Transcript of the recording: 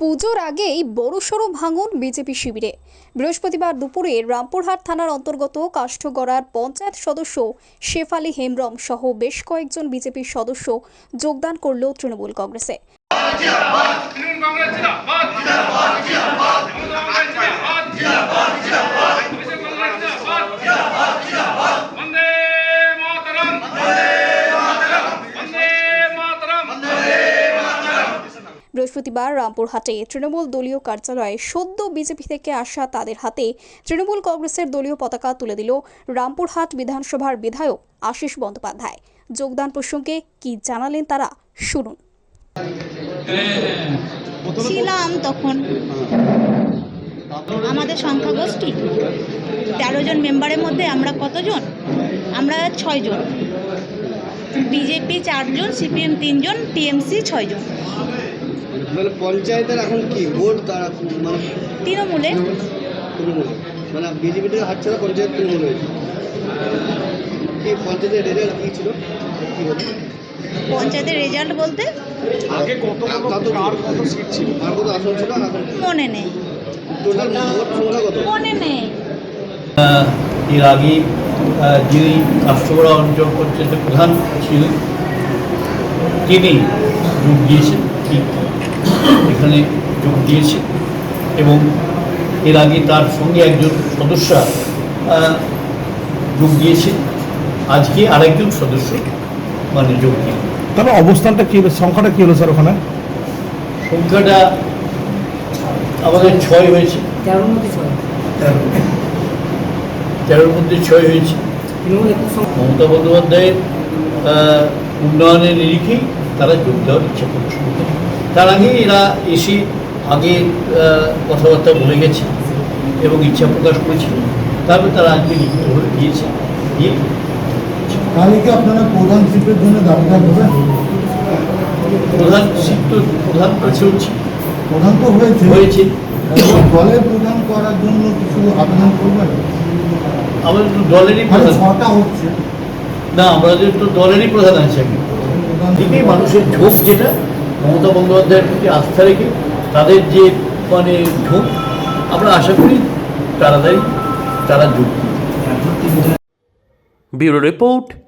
পুজোর আগেই বড়সড় ভাঙন বিজেপি শিবিরে। বৃহস্পতিবার দুপুরে রামপুরহাট থানার অন্তর্গত কাষ্ঠগড়ার পঞ্চায়েত সদস্য শেফালি হেমব্রম সহ বেশ কয়েকজন বিজেপির সদস্য যোগদান করল তৃণমূল কংগ্রেসে। বৃহস্পতিবার রামপুরহাটে তৃণমূল দলীয় কার্যালয়ে সদ্য বিজেপি থেকে আসা তাদের হাতে তৃণমূল কংগ্রেসের দলীয় পতাকা তুলে দিল রামপুরহাট বিধানসভার বিধায়ক আশিস বন্দ্যোপাধ্যায়। যোগদান প্রসঙ্গে কি জানালেন তারা? শুনুন। ছিলাম তখন। আমাদের সংখ্যাগোষ্ঠী তেরো জন মেম্বারের মধ্যে আমরা কতজন? আমরা ছয়জন বিজেপি চারজন সিপিএম তিনজন টিএমসি ছয়জন মানে পঞ্চায়েতের এখন কি ভোট তারা মানে তৃণমূলে। তৃণমূল। মানে বিজেপি থেকে হারছে না পঞ্চায়েত তৃণমূল কি পঞ্চায়েতের রেজাল্ট কি ছিল? কি হলো পঞ্চায়েতের রেজাল্ট বলতে? আগে কত কত আর কত সিট ছিল? আর কত আসন ছিল মনে নেই। টোটাল ভোট সংখ্যা কত? মনে নেই। এর আগে যিনি কাষ্টগড়া অঞ্চল পঞ্চায়েতের প্রধান ছিলেন তিনি যোগ দিয়েছেন ঠিক এখানে যোগ দিয়েছে এবং এর আগে তার সঙ্গে একজন সদস্য আহ, যোগ দিয়েছে আজকে আরেকজন সদস্য মানে যোগ দিয়ে তবে অবস্থানটা কি হলো? সংখ্যাটা কি হলো স্যার ওখানে? সংখ্যাটা আমাদের ছয় হয়েছে। তেরোর মধ্যে ছয়। তেরোর মধ্যে ছয় হয়েছে। মমতা বন্দ্যোপাধ্যায়ের উন্নয়নের নিরিখেই তারা যোগ দেওয়ার ইচ্ছা করছে। তার আগে এরা এসে আগে কথাবার্তা বলে গেছে এবং ইচ্ছা প্রকাশ করেছিল। তারপরে তারা আজকে লিখিতভাবে দিয়েছে। দিয়ে তাহলে কি আপনারা প্রধান শিল্পের জন্য দাবিদার দেবেন প্রধান সিদ্ধ প্রধান কাছে হচ্ছে। প্রধান তো হয়েছে। হয়েছে। দলের প্রধান করার জন্য কিছু আবেদন করবেন? আমাদের তো দলেরই মানে প্রধান। ছটা হচ্ছে। না আমাদের তো দলেরই প্রধান আছে দিকে মানুষের ঝোঁক যেটা মমতা বন্দ্যোপাধ্যায়ের প্রতি আস্থা রেখে তাদের যে মানে ঝোঁক আমরা আশা করি তাড়াতাড়ি তারা যোগ দিবে। Bureau report